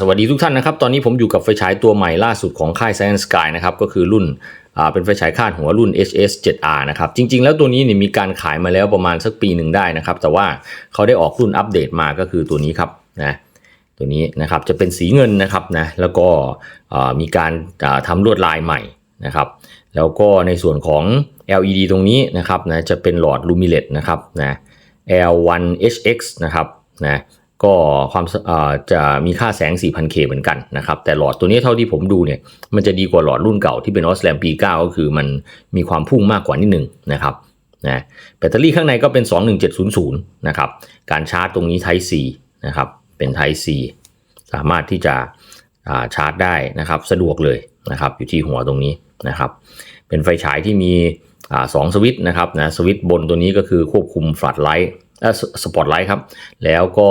สวัสดีทุกท่านนะครับ ตอนนี้ผมอยู่กับไฟฉายตัวใหม่ล่าสุดของค่าย Science Sky นะครับ ก็คือรุ่นเป็นไฟฉายคาดหัวรุ่น HS 7R นะครับ จริง ๆ แล้วตัวนี้เนี่ยมีการขายมาแล้วประมาณสักปีหนึ่งได้นะครับ แต่ว่าเขาได้ออกรุ่นอัปเดตมาก็คือตัวนี้ครับนะตัวนี้นะครับจะเป็นสีเงินนะครับนะแล้วก็มีการอ่าทำลวดลายใหม่นะครับ แล้วก็ในส่วนของ LED ตรงนี้นะครับนะจะเป็นหลอดลูมิเลตนะครับนะ L1HX นะครับนะ ก็ความจะมีค่าแสง 4,000K เหมือนกันนะครับ แต่หลอดตัวนี้เท่าที่ผมดูเนี่ย มันจะดีกว่าหลอดรุ่นเก่าที่เป็น Osram P9 ก็คือมันมีความพุ่งมากกว่านิดนึงนะครับนะแบตเตอรี่ข้างในก็เป็น 21700 นะครับ การชาร์จตรงนี้ Type C นะครับ เป็น Type C สามารถที่จะาชาร์จได้นะครับ สะดวกเลยนะครับ อยู่ที่หัวตรงนี้นะครับ เป็นไฟฉายที่มีอสองสวิตช์นะครับนะ สวิตช์บนตัวนี้ก็คือควบคุมฟลัดไลท์ สปอตไลท์ครับ แล้วก็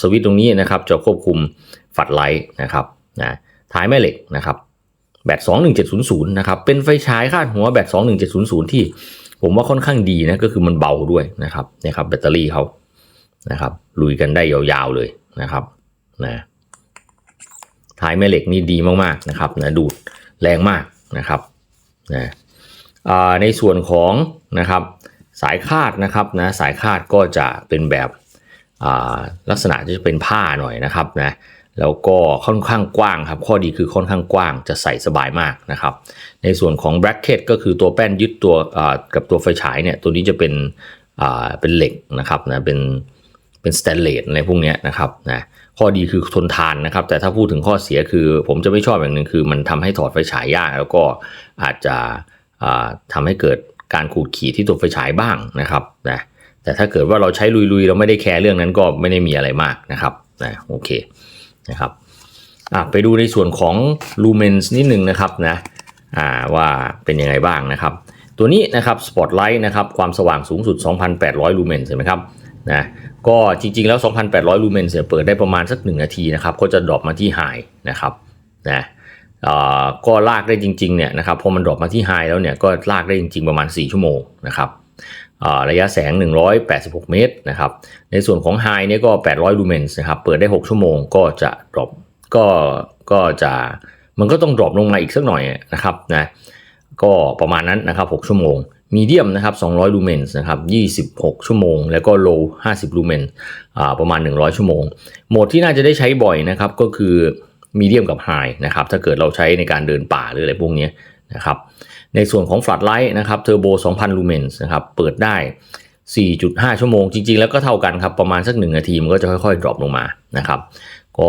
สวิตช์ตรงนี้นะครับจะควบคุมฟลัดไลท์นะครับนะท้ายแม่เหล็กนะครับแบต21700นะครับเป็นไฟฉายคาดหัวแบต21700 ที่ผมว่าค่อนข้างดีนะก็คือมันเบาด้วยนะครับนี่ครับแบตเตอรี่เขานะครับลุยกันได้ยาวๆเลยนะครับนะท้ายแม่เหล็กนี่ดีมากๆนะครับนะดูดแรงมากนะครับนะในส่วนของนะครับ สายคาดนะครับนะสายคาดก็จะเป็นแบบลักษณะจะเป็นผ้าหน่อยนะครับนะแล้วก็ค่อนข้างกว้างครับ ข้อดีคือค่อนข้างกว้างจะใส่สบายมากนะครับ ในส่วนของ bracket ก็คือตัวแป้นยึดตัวกับตัวไฟฉายเนี่ยตัวนี้จะเป็นเป็นเหล็กนะครับนะเป็นเป็นสแตนเลสอะไรพวกนี้นะครับนะข้อดีคือทนทานนะครับ แต่ถ้าพูดถึงข้อเสียคือ ผมจะไม่ชอบอย่างหนึ่งคือ มันทำให้ถอดไฟฉายยาก แล้วก็อาจจะอ่าทำให้เกิด การขูดขีดที่ตัวไฟฉายบ้างนะครับนะแต่ถ้าเกิดว่าเราใช้ลุยๆ เราไม่ได้แคร์เรื่องนั้นก็ไม่ได้มีอะไรมากนะครับนะโอเคนะครับอะไปดูในส่วนของลูเมนส์นิดนึงนะครับนะอ่าว่าเป็นยังไงบ้างนะครับ ตัวนี้นะครับสปอตไลท์นะครับความสว่างสูงสุด 2,800ลูเมนส์เห็นไหมครับนะก็จริงๆแล้ว 2,800 ลูเมนส์เนี่ยเปิดได้ประมาณสัก 1 นาทีนะครับ ก็จะดรอปมาที่ไฮนะครับนะ ก็ลากได้จริงๆเนี่ยนะครับพอมันดรอปมาที่ไฮแล้วเนี่ยก็ลากได้จริงๆประมาณ 4 ชั่วโมงนะครับอ่าระยะแสง 186 เมตรนะครับ ในส่วนของไฮเนี่ยก็ 800 ลูเมนส์นะครับ เปิดได้ 6 ชั่วโมงก็จะดรอปก็ก็จะมันก็ต้องดรอปลงมาอีกสักหน่อยนะครับนะก็ประมาณนั้นนะครับ 6 ชั่วโมง มีเดียมนะครับ 200 ลูเมนส์นะครับ 26 ชั่วโมง แล้วก็โล 50 ลูเมนส์ประมาณ 100 ชั่วโมง โหมดที่น่าจะได้ใช้บ่อยนะครับก็คือ มีเดียมกับไฮนะครับถ้าเกิดเราใช้ในการเดินป่าหรืออะไรพวกนี้นะครับในส่วนของฟลัดไลท์นะครับเทอร์โบ 2,000 ลูเมนส์นะครับเปิดได้ 4.5 ชั่วโมงจริง ๆ แล้วก็เท่ากันครับ ประมาณสัก 1 นาที มันก็จะค่อย ๆ ดรอปลงมานะครับ ก็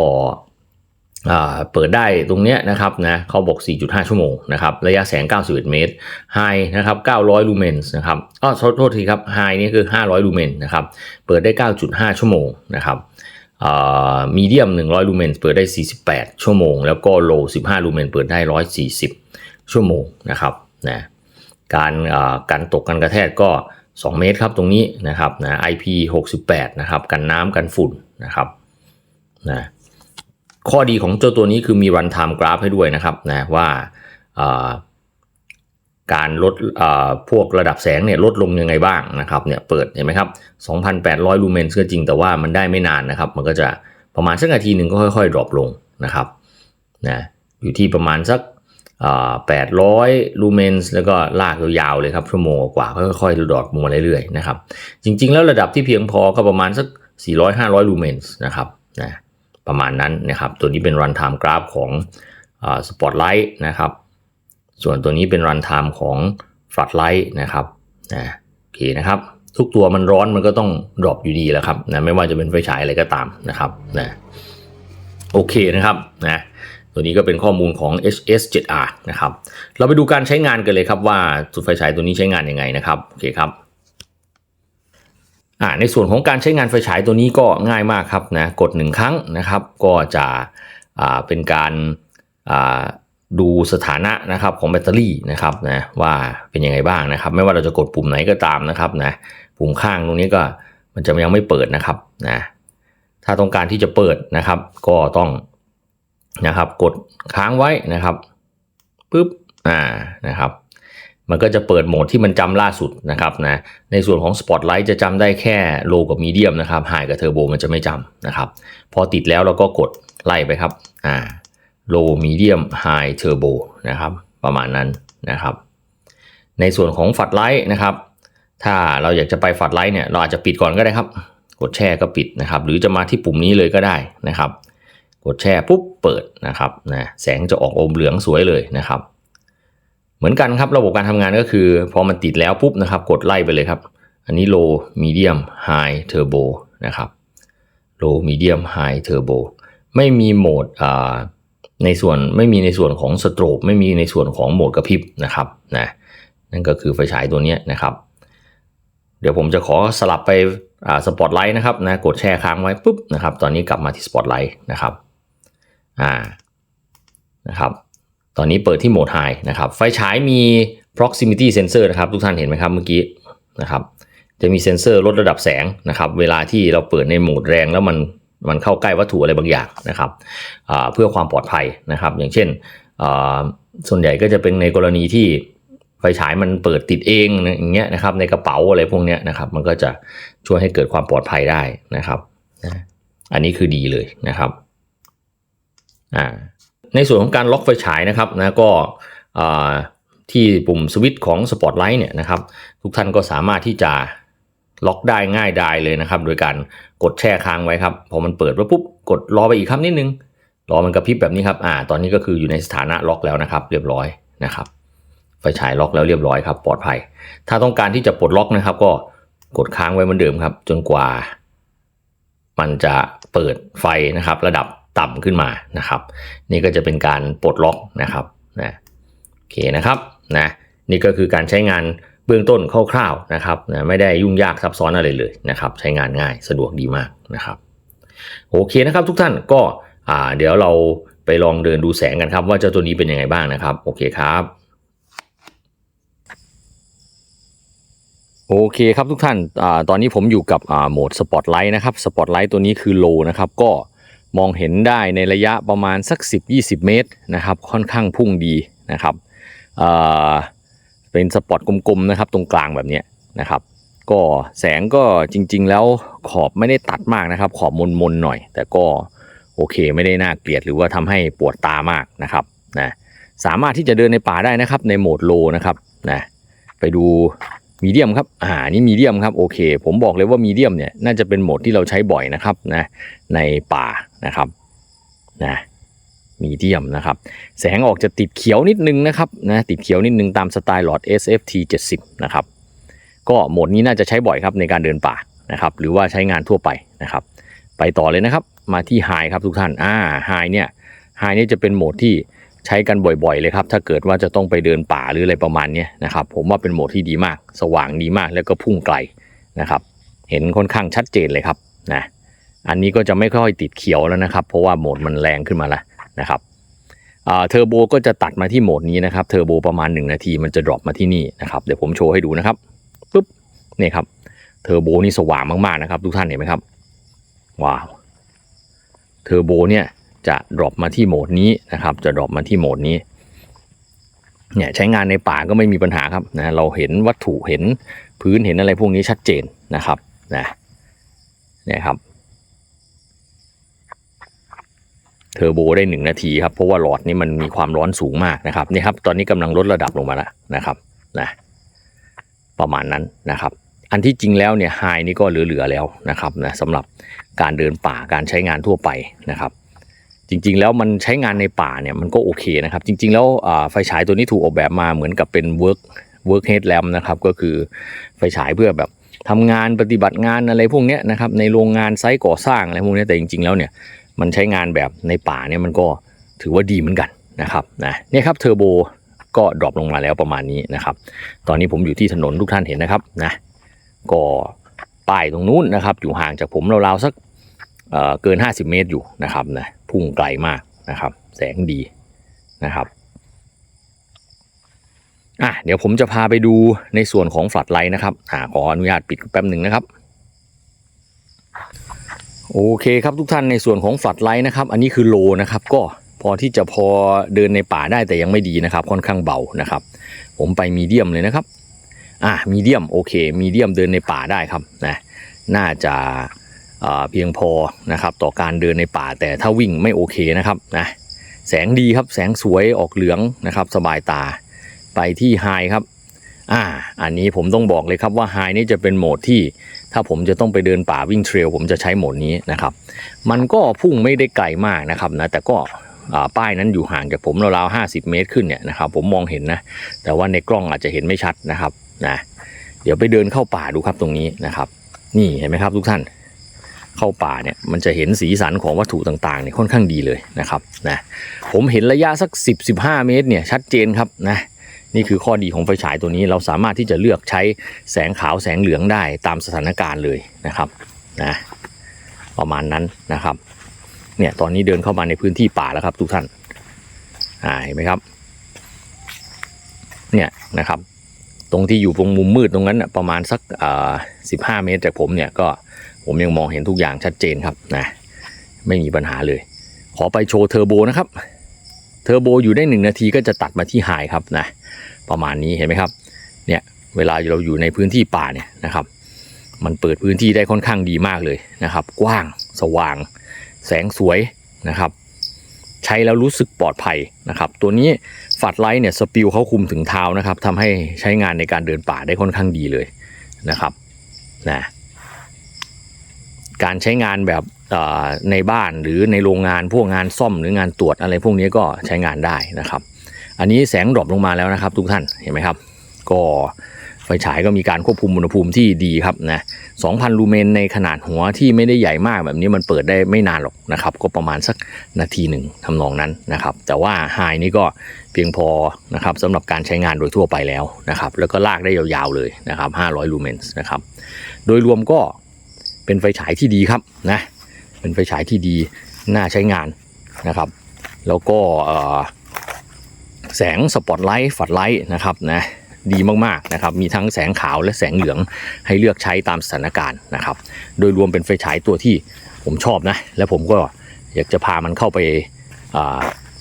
อ่าเปิดได้ตรงเนี้ยนะครับนะเขาบอก 4.5 ชั่วโมงนะครับระยะแสง 91 เมตรไฮนะครับ 900 ลูเมนส์นะครับอ้อโทษทีครับไฮนี่คือ 500 ลูเมนนะครับเปิดได้ 9.5 ชั่วโมงนะครับ มีเดียม100 ลูเมนเปิดได้ 48 ชั่วโมง แล้วก็โล 15 ลูเมนเปิดได้ 140 ชั่วโมงนะครับนะการการตกกันกระแทกก็ 2 เมตรครับตรงนี้นะครับนะ IP 68 นะครับ กันน้ำกันฝุ่นนะครับนะข้อดีของเจ้าตัวนี้คือมี run time graph ให้ด้วยนะครับนะว่า การลดพวกระดับแสงเนี่ยลดลงยังไงบ้างนะครับเนี่ยเปิดเห็นไหมครับ 2,800 ลูเมนก็จริงแต่ว่ามันได้ไม่นานนะครับ มันก็จะประมาณสักนาทีหนึ่งก็ค่อยๆดรอปลงนะครับนะอยู่ที่ประมาณสัก800 ลูเมนส์แล้วก็ลากยาวๆเลยครับชั่วโมงกว่าค่อยๆดรอปลงมาเรื่อยๆนะครับจริงๆ แล้วระดับที่เพียงพอก็ประมาณสัก 400-500 ลูเมนส์นะครับนะประมาณนั้นนะครับตัวนี้เป็น run time graph ของ Spotlight นะครับ ส่วนตัวนี้เป็น run time ของ Floodlight นะครับนะโอเคนะครับ ทุกตัวมันร้อนมันก็ต้องดรอปอยู่ดีแหละครับนะไม่ว่าจะเป็นไฟฉายอะไรก็ตามนะครับนะโอเคนะครับนะตัวนี้ก็เป็นข้อมูลของ HS7R นะครับ เราไปดูการใช้งานกันเลยครับว่าจุดไฟฉายตัวนี้ใช้งานยังไงนะครับโอเคครับในส่วนของการใช้งานไฟฉายตัวนี้ก็ง่ายมากครับนะกด 1 ครั้งนะครับ ก็จะเป็นการ ดูสถานะนะครับของแบตเตอรี่นะครับนะว่าเป็นยังไงบ้างนะครับ ไม่ว่าเราจะกดปุ่มไหนก็ตามนะครับนะปุ่มข้างตรงนี้ก็มันจะยังไม่เปิดนะครับนะถ้าต้องการที่จะเปิดนะครับ ก็ต้องนะครับ กดค้างไว้นะครับปุ๊บอ่านะครับ มันก็จะเปิดโหมดที่มันจำล่าสุดนะครับนะในส่วนของ Spotlight จะจำได้แค่โลกับมีเดียมนะครับไฮกับเทอร์โบมันจะไม่จำนะครับ พอติดแล้วเราก็กดไล่ไปครับอ่า low medium high turbo นะครับ ประมาณนั้นนะครับ ในส่วนของฝัดไลท์นะครับ ถ้าเราอยากจะไปฝัดไลท์เนี่ยเราอาจจะปิดก่อนก็ได้ครับ กดแช่ก็ปิดนะครับ หรือจะมาที่ปุ่มนี้เลยก็ได้นะครับ กดแช่ปุ๊บเปิดนะครับนะแสงจะออกอมเหลืองสวยเลยนะครับ เหมือนกันครับระบบการทำงานก็คือ พอมันติดแล้วปุ๊บนะครับ กดไล่ไปเลยครับ อันนี้ low medium high turbo นะครับ low medium high turbo ไม่มีโหมดอ่า ในส่วนไม่มีในส่วนของสโตรกไม่มีในส่วนของโหมดกระพริบนะครับนะนั่นก็คือไฟฉายตัวนี้นะครับ เดี๋ยวผมจะขอสลับไปสปอตไลท์นะครับนะกดแช่ค้างไว้ปุ๊บนะครับตอนนี้กลับมาที่สปอตไลท์นะครับอ่านะครับตอนนี้เปิดที่โหมด High นะครับไฟฉายมี proximity sensor นะครับทุกท่านเห็นไหมครับเมื่อกี้นะครับจะมีเซ็นเซอร์ลดระดับแสงนะครับเวลาที่เราเปิดในโหมดแรงแล้วมัน มันเข้าใกล้วัตถุอะไรบางอย่างนะครับเพื่อความปลอดภัยนะครับ อย่างเช่น ส่วนใหญ่ก็จะเป็นในกรณีที่ไฟฉายมันเปิดติดเองอย่างเงี้ยนะครับ ในกระเป๋าอะไรพวกเนี้ยนะครับ มันก็จะช่วยให้เกิดความปลอดภัยได้นะครับ อันนี้คือดีเลยนะครับในส่วนของการล็อกไฟฉายนะครับนะก็ที่ปุ่มสวิตช์ของสปอตไลท์เนี่ยนะครับ ทุกท่านก็สามารถที่จะ ล็อกได้ง่ายดายเลยนะครับ โดยการกดแช่ค้างไว้ครับ พอมันเปิดแล้วปุ๊บกดรอไปอีกครับนิดนึง รอมันกระพริบแบบนี้ครับ อ่า ตอนนี้ก็คืออยู่ในสถานะล็อกแล้วนะครับ เรียบร้อยนะครับ ไฟฉายล็อกแล้วเรียบร้อยครับ ปลอดภัย ถ้าต้องการที่จะปลดล็อกนะครับ ก็กดค้างไว้เหมือนเดิมครับ จนกว่า มันจะเปิดไฟนะครับ ระดับต่ำขึ้นมานะครับ นี่ก็จะเป็นการปลดล็อกนะครับนะโอเคนะครับนะนี่ก็คือการใช้งาน เบื้องต้นคร่าวๆนะครับนะไม่ได้ยุ่งยากซับซ้อนอะไรเลยนะครับ ใช้งานง่ายสะดวกดีมากนะครับโอเคนะครับทุกท่านก็เดี๋ยวเราไปลองเดินดูแสงกันครับ ว่าเจ้าตัวนี้เป็นยังไงบ้างนะครับ โอเคครับโอเคครับทุกท่านอตอนนี้ผมอยู่กับโหมดสปอตไลท์นะครับสปอตไลท์ตัวนี้คือโลนะครับก็มองเห็นได้ในระยะประมาณสัก 10-20 เมตรนะครับ ค่อนข้างพุ่งดีนะครับ เป็นสปอตกลมๆนะครับ ตรงกลางแบบนี้นะครับ ก็แสงก็จริง ๆ แล้วขอบไม่ได้ตัดมากนะครับ ขอบมนๆหน่อย แต่ก็โอเคไม่ได้น่าเกลียดหรือว่าทำให้ปวดตามากนะครับนะสามารถที่จะเดินในป่าได้นะครับ ในโหมดโลนะครับนะไปดูมีเดียมครับอ่านี่มีเดียมครับโอเค ผมบอกเลยว่ามีเดียมเนี่ยน่าจะเป็นโหมดที่เราใช้บ่อยนะครับนะในป่านะครับนะ มีเดียมนะครับแสงออกจะติดเขียวนิดนึงนะครับนะติดเขียวนิดนึงตามสไตล์หลอด SFT 70นะครับก็โหมดนี้น่าจะใช้บ่อยครับในการเดินป่านะครับหรือว่าใช้งานทั่วไปนะครับ ไปต่อเลยนะครับมาที่ High ครับทุกท่านอ่า High เนี่ย High เนี่ยจะเป็นโหมดที่ใช้กันบ่อยๆเลยครับ ถ้าเกิดว่าจะต้องไปเดินป่าหรืออะไรประมาณนี้นะครับ ผมว่าเป็นโหมดที่ดีมาก สว่างดีมากแล้วก็พุ่งไกลนะครับ เห็นค่อนข้างชัดเจนเลยครับนะอันนี้ก็จะไม่ค่อยติดเขียวแล้วนะครับ เพราะว่าโหมดมันแรงขึ้นมาแล้ว นะครับเทอร์โบก็จะตัดมาที่โหมดนี้นะครับเทอร์โบประมาณ 1 นาทีมันจะดรอปมาที่นี่นะครับเดี๋ยวผมโชว์ให้ดูนะครับปุ๊บนี่ครับเทอร์โบนี่สว่างมากๆนะครับ ทุกท่านเห็นไหมครับว้าวเทอร์โบเนี่ยจะดรอปมาที่โหมดนี้นะครับ จะดรอปมาที่โหมดนี้เนี่ยใช้งานในป่าก็ไม่มีปัญหาครับนะเราเห็นวัตถุเห็นพื้นเห็นอะไรพวกนี้ชัดเจนนะครับนะเนี่ยครับ เทอร์โบได้ 1 นาทีครับ เพราะว่าหลอดนี้มันมีความร้อนสูงมากนะครับนี่ครับตอนนี้กำลังลดระดับลงมาแล้วนะครับนะประมาณนั้นนะครับ อันที่จริงแล้วเนี่ยไฮนี่ก็เหลือๆแล้วนะครับนะสำหรับการเดินป่าการใช้งานทั่วไปนะครับ จริงๆแล้วมันใช้งานในป่าเนี่ยมันก็โอเคนะครับ จริง ๆ แล้วไฟฉายตัวนี้ถูกออกแบบมาเหมือนกับเป็น work work head lamp นะครับก็คือไฟฉายเพื่อแบบทำงานปฏิบัติงานอะไรพวกนี้นะครับในโรงงานไซต์ก่อสร้างอะไรพวกนี้แต่จริง ๆ แล้วเนี่ย มันใช้งานแบบในป่าเนี่ยมันก็ถือว่าดีเหมือนกันนะครับนะเนี่ยครับเทอร์โบก็ดรอปลงมาแล้วประมาณนี้นะครับ ตอนนี้ผมอยู่ที่ถนนทุกท่านเห็นนะครับนะก็ป้ายตรงนู้นนะครับ อยู่ห่างจากผมราวๆสักเเกิน 50 เมตรอยู่นะครับนะพุ่งไกลมากนะครับ แสงดีนะครับอะเดี๋ยวผมจะพาไปดูในส่วนของฝัดไลท์นะครับอ่าขออนุญาตปิดแป๊บหนึ่งนะครับ โอเคครับทุกท่านในส่วนของฝัดไลท์นะครับ อันนี้คือโลนะครับ ก็พอที่จะพอเดินในป่าได้แต่ยังไม่ดีนะครับ ค่อนข้างเบานะครับ ผมไปมีเดียมเลยนะครับ อ่ามีเดียมโอเค มีเดียมเดินในป่าได้ครับนะน่าจะเพียงพอนะครับ ต่อการเดินในป่าแต่ถ้าวิ่งไม่โอเคนะครับนะแสงดีครับแสงสวยออกเหลืองนะครับ สบายตาไปที่ไฮครับ อ่า อันนี้ผมต้องบอกเลยครับว่าไฮนี่จะเป็นโหมดที่ ถ้าผมจะต้องไปเดินป่าวิ่งเทรลผมจะใช้โหมดนี้นะครับ มันก็พุ่งไม่ได้ไกลมากนะครับนะแต่ก็ป้ายนั้นอยู่ห่างจากผมราวๆ50 เมตรขึ้นเนี่ยนะครับผมมองเห็นนะ แต่ว่าในกล้องอาจจะเห็นไม่ชัดนะครับนะเดี๋ยวไปเดินเข้าป่าดูครับตรงนี้นะครับ นี่เห็นไหมครับทุกท่านเข้าป่าเนี่ยมันจะเห็นสีสันของวัตถุต่างๆเนี่ยค่อนข้างดีเลยนะครับนะผมเห็นระยะสัก 10-15 เมตรเนี่ยชัดเจนครับนะ นี่คือข้อดีของไฟฉายตัวนี้เราสามารถที่จะเลือกใช้แสงขาวแสงเหลืองได้ตามสถานการณ์เลยนะครับนะประมาณนั้นนะครับเนี่ยตอนนี้เดินเข้ามาในพื้นที่ป่าแล้วครับทุกท่านอ่าเห็นไหมครับเนี่ยนะครับ ตรงที่อยู่ตรงมุมมืดตรงนั้นประมาณสักอ่าสิบห้าเมตรจากผมเนี่ยก็ผมยังมองเห็นทุกอย่างชัดเจนครับนะไม่มีปัญหาเลย ขอไปโชว์เทอร์โบนะครับ เทอร์โบอยู่ได้หนึ่งนาทีก็จะตัดมาที่ไฮครับนะประมาณนี้เห็นไหมครับเนี่ยเวลาเราอยู่ในพื้นที่ป่าเนี่ยนะครับมันเปิดพื้นที่ได้ค่อนข้างดีมากเลยนะครับ กว้างสว่าง แสงสวยนะครับ ใช้แล้วรู้สึกปลอดภัยนะครับ ตัวนี้ฝัดไลท์เนี่ยสปิลเขาคุมถึงเท้านะครับทำให้ใช้งานในการเดินป่าได้ค่อนข้างดีเลยนะครับนะการใช้งานแบบ ในบ้านหรือในโรงงานพวกงานซ่อมหรืองานตรวจอะไรพวกนี้ก็ใช้งานได้นะครับ อันนี้แสงดรอปลงมาแล้วนะครับ ทุกท่านเห็นไหมครับ ก็ไฟฉายก็มีการควบคุมอุณหภูมิที่ดีครับนะ2,000 ลูเมนในขนาดหัวที่ไม่ได้ใหญ่มากแบบนี้มันเปิดได้ไม่นานหรอกนะครับ ก็ประมาณสักนาทีหนึ่งทำนองนั้นนะครับ แต่ว่าไฮนี่ก็เพียงพอนะครับสำหรับการใช้งานโดยทั่วไปแล้วนะครับ แล้วก็ลากได้ยาวๆเลยนะครับ500 ลูเมนนะครับ โดยรวมก็เป็นไฟฉายที่ดีครับนะ เป็นไฟฉายที่ดีน่าใช้งานนะครับ แล้วก็แสงสปอตไลท์ฝัดไลท์นะครับนะดีมากๆนะครับ มีทั้งแสงขาวและแสงเหลืองให้เลือกใช้ตามสถานการณ์นะครับ โดยรวมเป็นไฟฉายตัวที่ผมชอบนะ และผมก็อยากจะพามันเข้าไป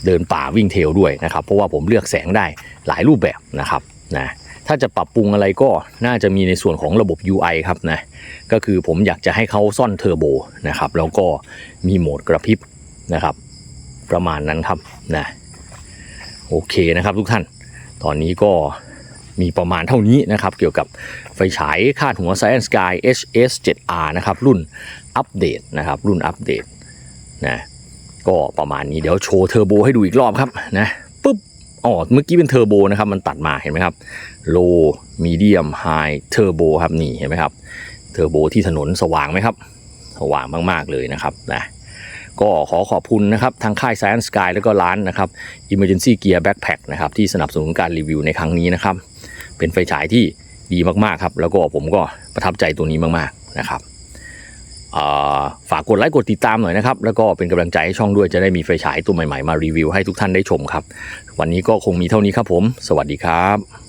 เดินป่าวิ่งเทลด้วยนะครับ เพราะว่าผมเลือกแสงได้หลายรูปแบบนะครับนะ ถ้าจะปรับปรุงอะไรก็น่าจะมีในส่วนของระบบ UI ครับนะ ก็คือผมอยากจะให้เขาซ่อนเทอร์โบนะครับ แล้วก็มีโหมดกระพริบนะครับ ประมาณนั้นครับนะโอเคนะครับทุกท่าน ตอนนี้ก็มีประมาณเท่านี้นะครับ เกี่ยวกับไฟฉายคาดหัว Science Sky HS 7R นะครับ รุ่นอัปเดตนะครับ รุ่นอัปเดตนะก็ประมาณนี้เดี๋ยวโชว์เทอร์โบให้ดูอีกรอบครับนะ อ๋อเมื่อกี้เป็นเทอร์โบนะครับ มันตัดมาเห็นไหมครับ low medium high turbo ครับนี่เห็นไหมครับเทอร์โบที่ถนนสว่างไหมครับ สว่างมากๆเลยนะครับนะก็ขอขอบคุณนะครับ ทางค่าย Science Sky แล้วก็ร้านนะครับ Emergency Gear Backpack นะครับ ที่สนับสนุนการรีวิวในครั้งนี้นะครับ เป็นไฟฉายที่ดีมากๆครับ แล้วก็ผมก็ประทับใจตัวนี้มากๆนะครับ ฝากกดไลค์กดติดตามหน่อยนะครับ แล้วก็เป็นกำลังใจให้ช่องด้วยจะได้มีไฟฉายตัวใหม่ๆมารีวิวให้ทุกท่านได้ชมครับ วันนี้ก็คงมีเท่านี้ครับผม สวัสดีครับ